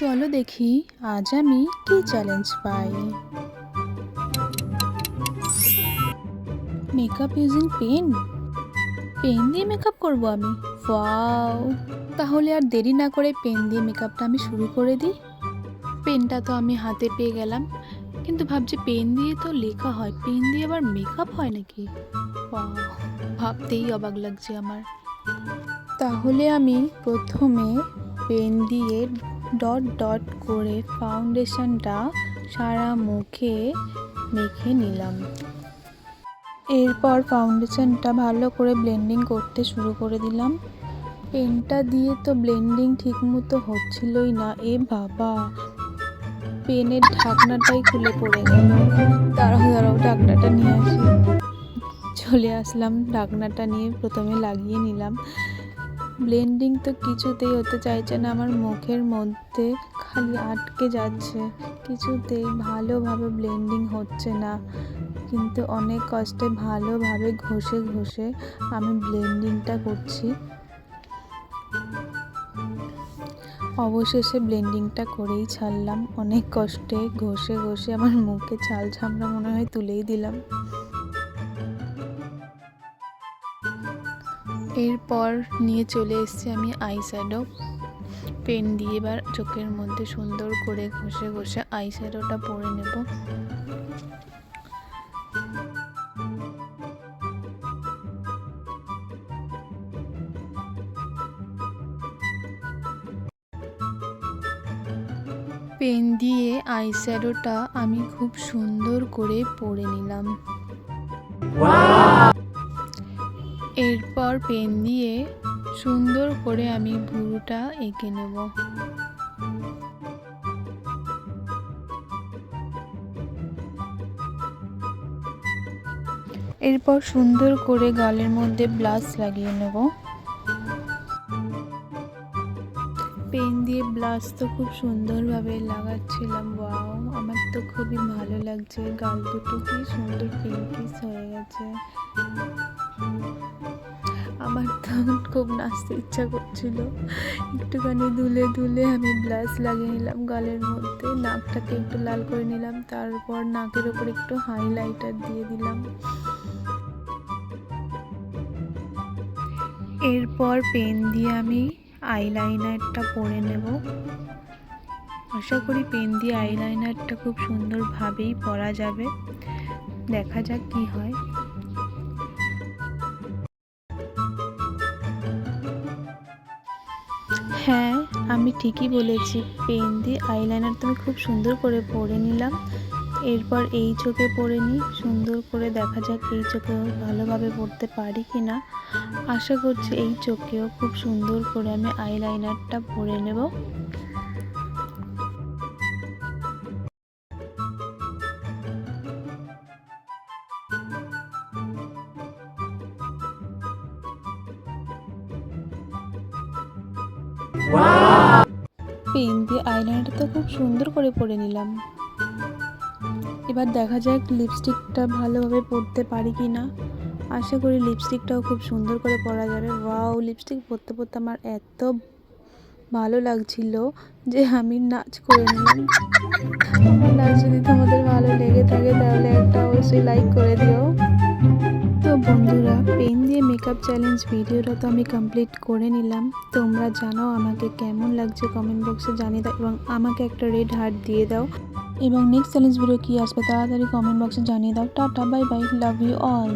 চলো দেখি আজ আমি কি চ্যালেঞ্জ পাই। মেকআপ ইউজিং পেন পেন দিয়ে মেকআপ করব আমি? ওয়াও তাহলে আর দেরি না করে পেন দিয়ে মেকআপটা আমি শুরু করে দিই। পেনটা তো আমি হাতে পেয়ে গেলাম। কিন্তু ভাবছি পেন দিয়ে তো লেখা হয়। পেন দিয়ে আবার মেকআপ হয় নাকি? ভাবতেই অবাক লাগছে আমার। তাহলে আমি প্রথমে পেন দিয়ে ডট ডট করে ফাউন্ডেশনটা সারা মুখে মেখে নিলাম। এরপর ফাউন্ডেশনটা ভালো করে ব্লেন্ডিং করতে শুরু করে দিলাম। পেনটা দিয়ে তো ব্লেন্ডিং ঠিকমতো হচ্ছিলই না, এ বাবা। পেনের ঢাকনাটাই খুলে পড়ে গেল। দাঁড়াও দাঁড়াও, ঢাকনাটা নিয়ে আসি। চলে আসলাম, ঢাকনাটা নিয়ে প্রথমে লাগিয়ে নিলাম। ব্লেন্ডিং তো কিছুতেই হতে চাইছে না, আমার মুখের মধ্যে খালি আটকে যাচ্ছে। কিছুতেই ভালোভাবে ব্লেন্ডিং হচ্ছে না। কিন্তু অনেক কষ্টে ভালোভাবে ঘষে ঘষে আমি ব্লেন্ডিংটা করছি। অবশেষে ব্লেন্ডিংটা করেই ছাড়লাম। অনেক কষ্টে ঘষে ঘষে আমার মুখে ছাল ছামড়া মনে হয় তুলেই দিলাম। এরপর নিয়ে চলে এসেছি আমি আই শ্যাডো পেন দিয়ে। এবার চোখের মধ্যে সুন্দর করে ঘষে ঘষে আই শ্যাডোটা পরে নেব। পেন দিয়ে আই শ্যাডোটা আমি খুব সুন্দর করে পরে নিলাম। এরপর পেন দিয়ে সুন্দর করে আমি ভুরুটা এঁকে নেব। এরপর সুন্দর করে গালের মধ্যে ব্লাশ লাগিয়ে নেব। পেন দিয়ে ব্লাশ তো খুব সুন্দরভাবে লাগাচ্ছিলাম, ওয়াও, আমার তো খুবই ভালো লাগছে। গাল দুটো কি সুন্দর পিঙ্কিস হয়ে গেছে। আমার তো খুব নাচতে ইচ্ছা করছিল। একটুখানি দুলে দুলে আমি ব্লাশ লাগিয়ে নিলাম গালের মধ্যে, নাকটাকে একটু লাল করে নিলাম, তারপর নাকের ওপর একটু হাইলাইটার দিয়ে দিলাম। এরপর পেন দিয়ে আমি আইলাইনারটা পরে নেব। আশা করি পেন দিয়ে আইলাইনারটা খুব সুন্দরভাবেই পরা যাবে। দেখা যাক কি হয়। আমি ঠিকই বলেছি, পেন দিয়ে আইলাইনার তো আমি খুব সুন্দর করে পরে নিলাম। এরপর এই চোখে পরে নিই সুন্দর করে দেখা যাক এই চোখে ভালোভাবে পড়তে পারি কি না আশা করছি এই চোখেও খুব সুন্দর করে আমি আইলাইনারটা পরে নেব। পেন দিয়ে আইলাইনারটা খুব সুন্দর করে পরে নিলাম। এবার দেখা যাক লিপস্টিকটা ভালোভাবে পরতে পারি কি না আশা করি লিপস্টিকটাও খুব সুন্দর করে পরা যাবে। ওয়াও লিপস্টিক পরতে পরতে আমার এত ভালো লাগছিল যে আমি নাচ করে নিলাম। আমার নাচ যদি তোমাদের ভালো লেগে থাকে তাহলে একটা অবশ্যই লাইক করে দিও। তো বন্ধুরা, পেন দিয়ে মেকআপ চ্যালেঞ্জ ভিডিওটা তো আমি কমপ্লিট করে নিলাম। তোমরা জানো আমাকে কেমন লাগছে কমেন্ট বক্সে জানিয়ে দাও এবং আমাকে একটা রেড হার্ট দিয়ে দাও। এবং নেক্সট চ্যালেঞ্জ ভিডিও কী আসবে তাড়াতাড়ি কমেন্ট বক্সে জানিয়ে দাও। Ta-ta bye bye love you all